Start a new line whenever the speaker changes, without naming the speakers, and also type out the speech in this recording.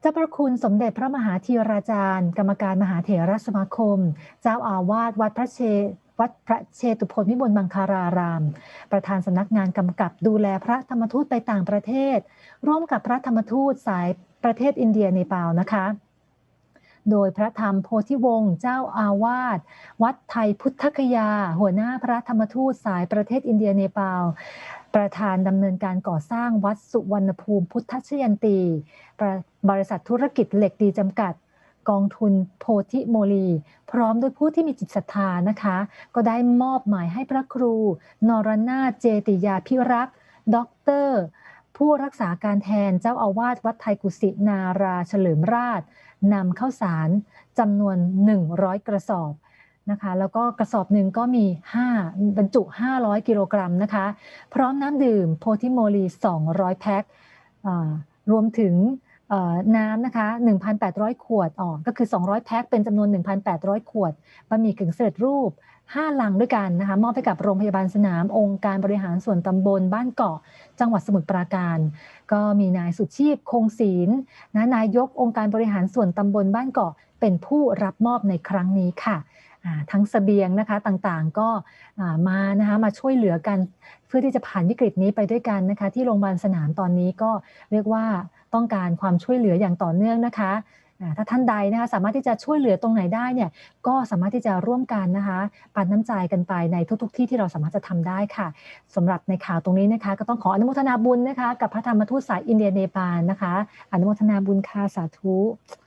เจ้าพระคุณสมเด็จพระมหาธีราจารย์ กรรมการมหาเถรสมาคม เจ้าอาวาสวัดพระเชวัดพระเชตุพนวิมลมังคาราราม ประธานสำนักงานกำกับดูแลพระธรรมทูตไปต่างประเทศ ร่วมกับพระธรรมทูตสายประเทศอินเดียในปานะคะ โดยพระธรรมโพธิวงศ์เจ้าอาวาสวัดไทยพุทธคยา หัวหน้าพระธรรมทูตสายประเทศอินเดียเนปาลประธานดำเนินการก่อสร้างวัดสุวรรณภูมิพุทธชยันตีบริษัทธุรกิจเหล็กดีจำกัดกองทุนโพธิโมลี พร้อมด้วยผู้ที่มีจิตศรัทธานะคะ ก็ได้มอบหมายให้พระครู นรนาเจติยาพิรักษ์ด็อกเตอร์ ผู้รักษาการแทนเจ้าอาวาสวัดไทยกุสินาราเฉลิมราชนำเข้าสารจำนวน 100 กระสอบนะคะแล้วก็กระสอบหนึ่งก็มี 5 บรรจุ 500 กิโลกรัมนะคะ พร้อมน้ำดื่มโพธิโมลี 200 แพ็ครวมถึง น้ำนะคะ 1,800 ขวดออกก็คือ 200 แพ็คเป็นจำนวน 1,800 ขวดบะหมี่กึ่งสำเร็จรูป 5 ลังด้วยกันนะคะ มอบให้กับโรงพยาบาลสนาม องค์การบริหารส่วนตำบลบ้านเกาะ จังหวัดสมุทรปราการ ก็มีนายสุชีพ คงศีลนะนายกองค์การบริหารส่วนตำบลบ้านเกาะ เป็นผู้รับมอบในครั้งนี้ค่ะทั้งสเสบียงนะคะต่างๆก็มานะคะมาช่วยเหลือกัน เพื่อที่จะผ่านวิกฤตนี้ไปด้วยกันนะคะ ที่โรงพยาบาลสนามตอนนี้ก็เรียกว่า ต้องการความช่วยเหลืออย่างต่อเนื่องนะคะถ้าท่านใดนะคะสามารถที่จะช่วยเหลือตรงไหนได้เนี่ยก็สามารถที่จะร่วมกันนะคะปันน้ำใจกันไปในทุก ๆ ที่ที่เราสามารถจะทำได้ค่ะสำหรับในข่าวตรงนี้นะคะ ก็ต้องขออนุโมทนาบุญนะคะ กับพระธรรมทูตสายอินเดียเนปาลนะคะ อนุโมทนาบุญค่ะสาธุ